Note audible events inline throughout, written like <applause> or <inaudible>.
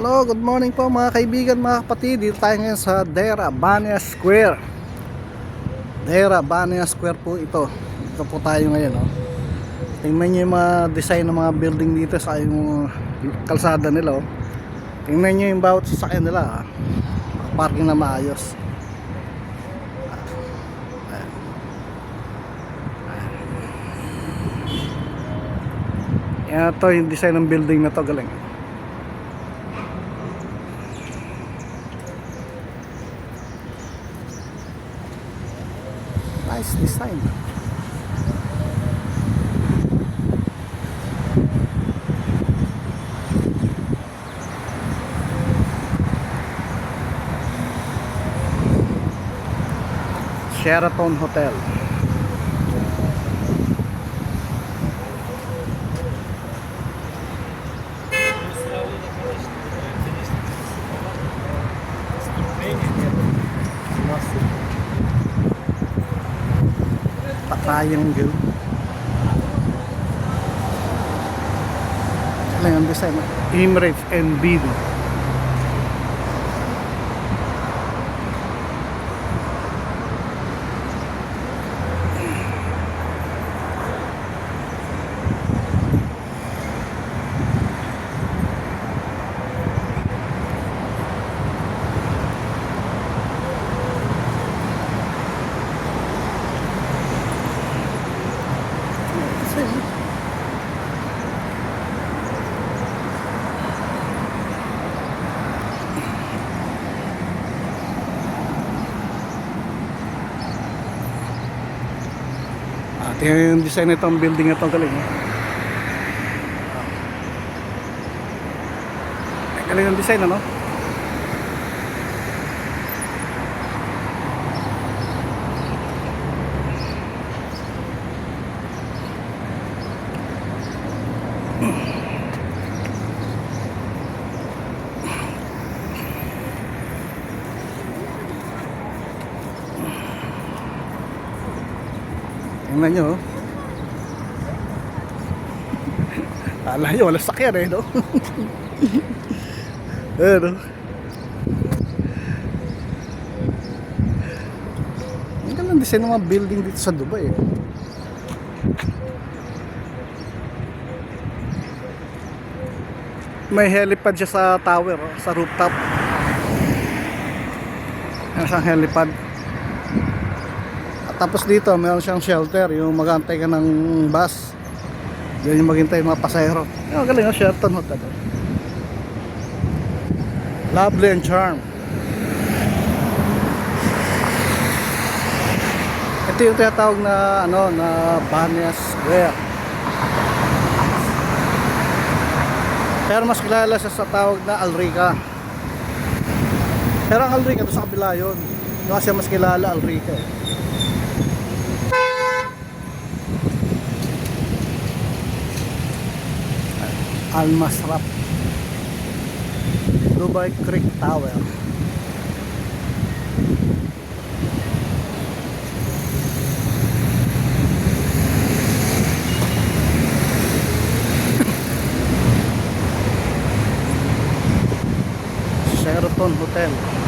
Hello, good morning po mga kaibigan, mga kapatid. Dito tayo ngayon sa Dera Bania Square. Dera Bania Square po ito. Dito po tayo ngayon. Oh. Tingnan nyo yung mga design ng mga building dito sa yung kalsada nila. Oh. Tingnan nyo yung bawat sasakyan nila. Ah. Parking na maayos. Yan to yung design ng building na to galing. Nice design. Sheraton Hotel. Triangle. Ano yung design? Emirates and BD. Tingnan yung design nitong building na itong galing. eh. Galing yung design, ano? Tingnan nyo, oh. <laughs> Kala nyo, wala sakyan eh, no? <laughs> Ayan, oh. Ang ganda ng design ng mga building dito sa Dubai, eh. May helipad siya sa tower, oh, sa rooftop. Yan siyang helipad. Tapos dito, meron siyang shelter, yung magantay ka ng bus. Diyan yung maghintay mga pasahero. Yung galing yung Sheraton Hotel. Lovely and charm. Ito yung tinatawag na ano na Banya Square. Pero mas kilala siya sa tawag na Alrica. Pero ang Alrica doon sa kabila yun. Kasi mas kilala Alrica eh. Al Masraf Dubai Creek Tower. <laughs> Sheraton Hotel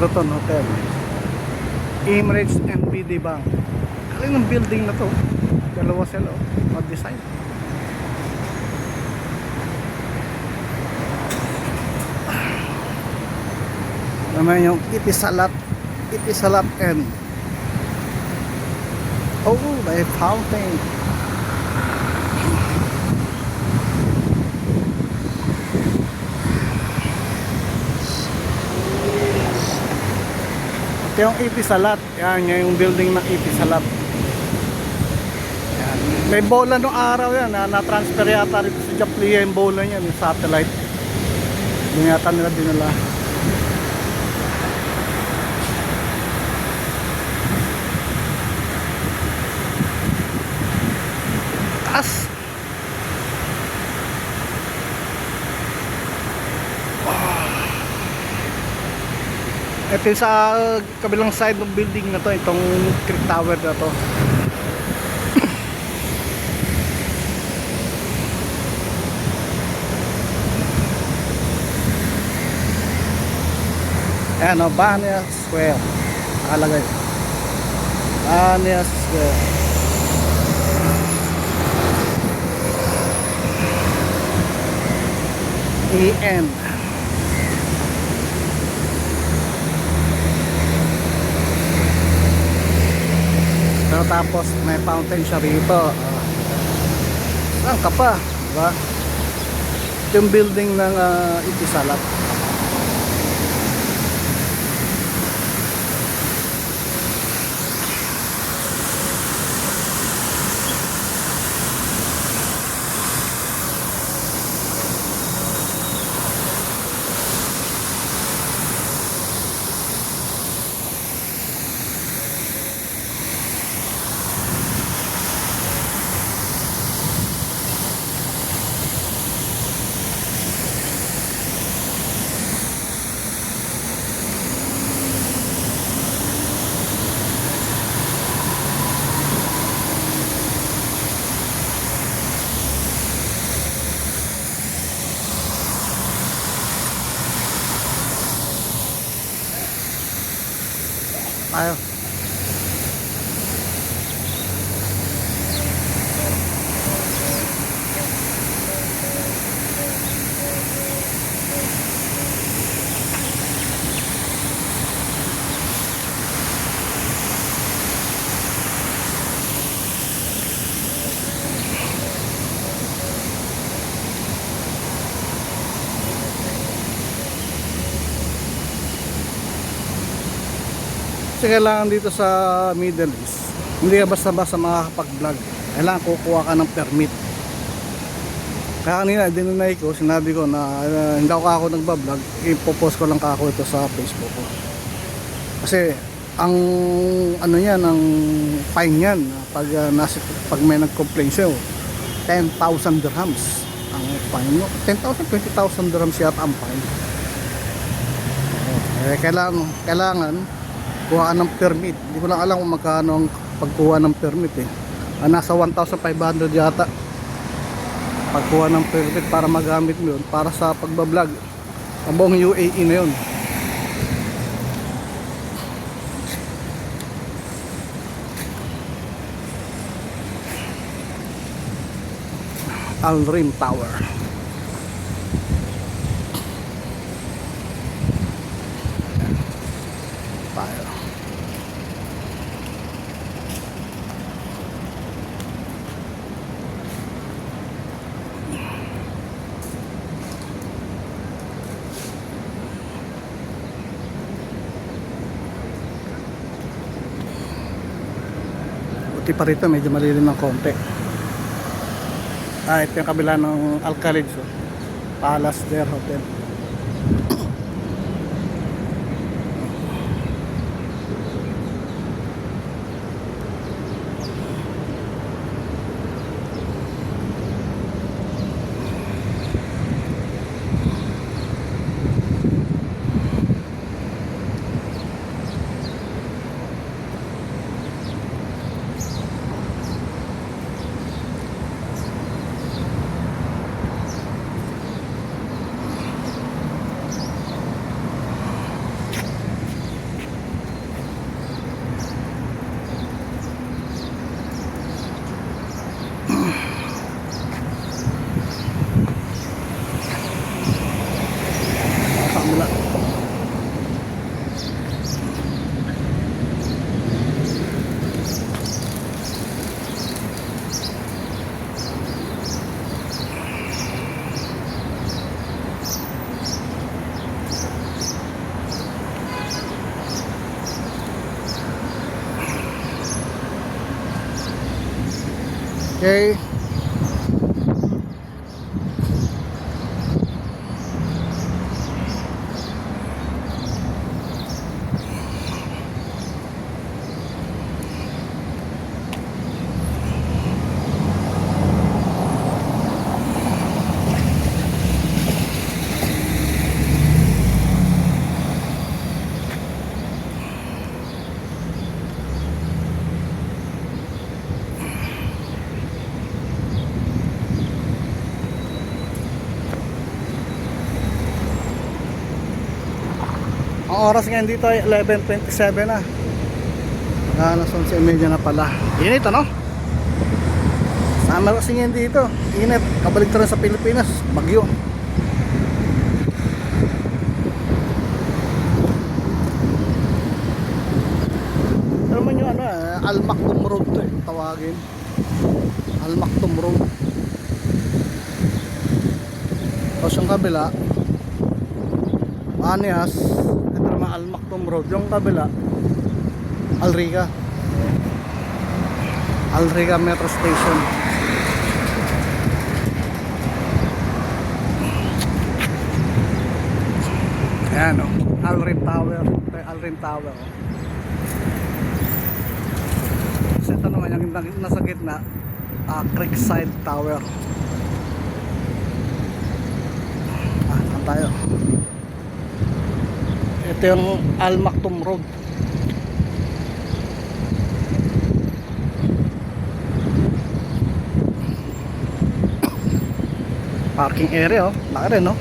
Sheraton Hotel. Emirates NPD Bank. Galing ng building na to? Dalawa sila oh. Mag-design. Naman <sighs> yung Itisalat Itisalat N? Oh, may fountain yung Ipisalat yan yung building ng Ipisalat yan. may bola no araw yan na-transfer yata rito sa Japlia yung bola yan yung satellite. Yun yata nila dinala. Taas. Ito sa kabilang side ng building na to, itong creek tower na to. <laughs> Ayan o, Banya Square. Nakalagay. Banya Square. EN. Pero tapos may fountain siya rito. Ah. Saan ka pa? Diba? Yung building ng uh, Itisalat. Tayo. Kasi kailangan dito sa Middle East, hindi ka basta-basta makakapag-vlog. Kailangan kukuha ka ng permit. Kaya kanina, dinunay ko, sinabi ko na uh, hindi ako ako nagbablog, ipopost ko lang ako ito sa Facebook ko. Kasi ang ano yan, ang fine yan pag, uh, nasa, pag may nag-complain sa'yo, 10,000 dirhams ang fine mo. 10,000, 20,000 dirhams yata ang fine. Eh, kailangan, kailangan kuha ka ng permit. Hindi ko lang alam kung magkano ang pagkuha ng permit eh. Ah, nasa 1,500 yata. Pagkuha ng permit para magamit mo yun para sa pagbablog. Ang buong UAE na yun. Al Rim Tower. Buti pa rito, medyo malilim ng konti. Ah, ito yung kabila ng Alcalid, so. Palace Hotel. Okay. Ang oras ngayon dito ay 11.27 na. Alas 11.30 na pala. Init ano? Summer kasi ngayon dito. Init. Kabalik rin sa Pilipinas. Bagyo. Pero man yung ano eh, Al Maktoum Road to eh, tawagin. Al Maktoum Road. Tapos yung kabila, Manias, ito naman Al Maktoum Road. Yung kabila, Al Riga. Al Riga Metro Station. Ayan o, Alrim Tower. Alrim Tower. Oh. Kasi ito naman yung na- nasa gitna, ah, Creekside Tower. Ah, saan tayo? Ito yung Al Maktoum Road. Parking area oh. Laki rin no?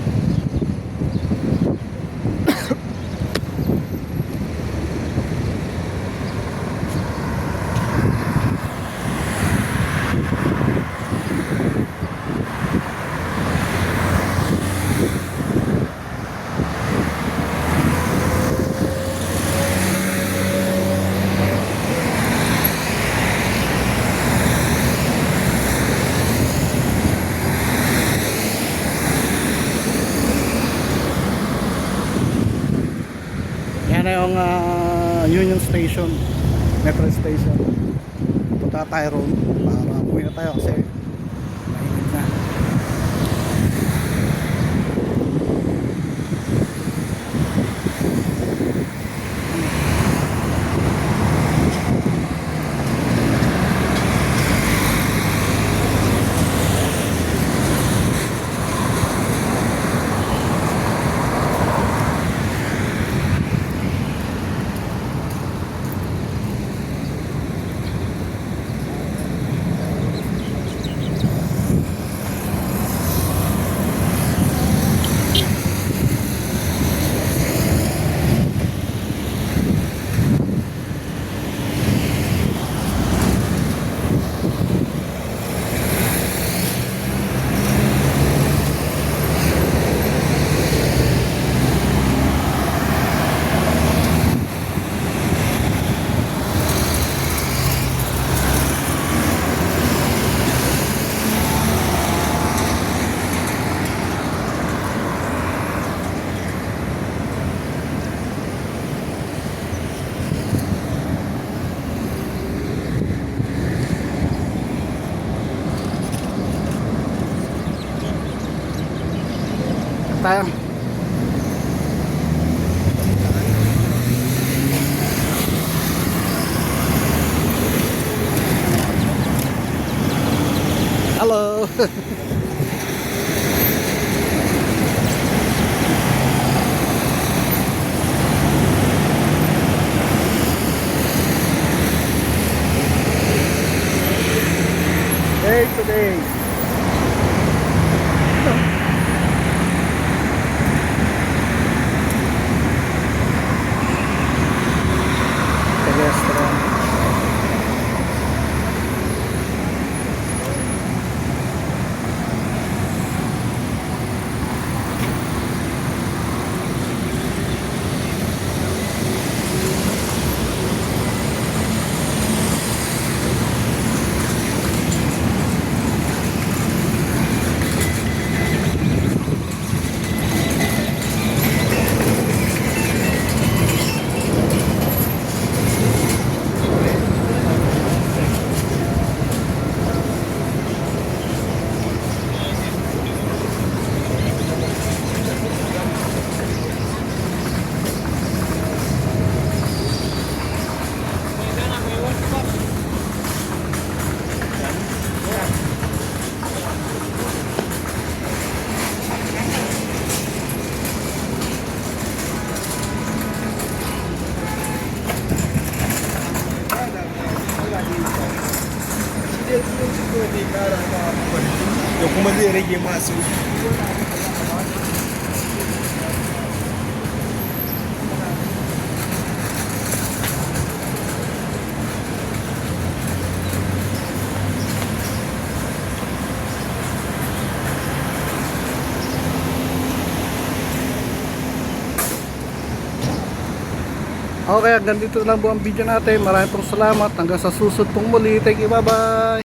Yan na yung ah, Union Station, Metro Station. Punta tayo roon para umuwi tayo kasi Tayo. Hello. Day to day. da kuma zai rage masu Okay, hanggang dito lang po ang video natin. Maraming pong salamat. Hanggang sa susunod pong muli. Thank you. Bye-bye.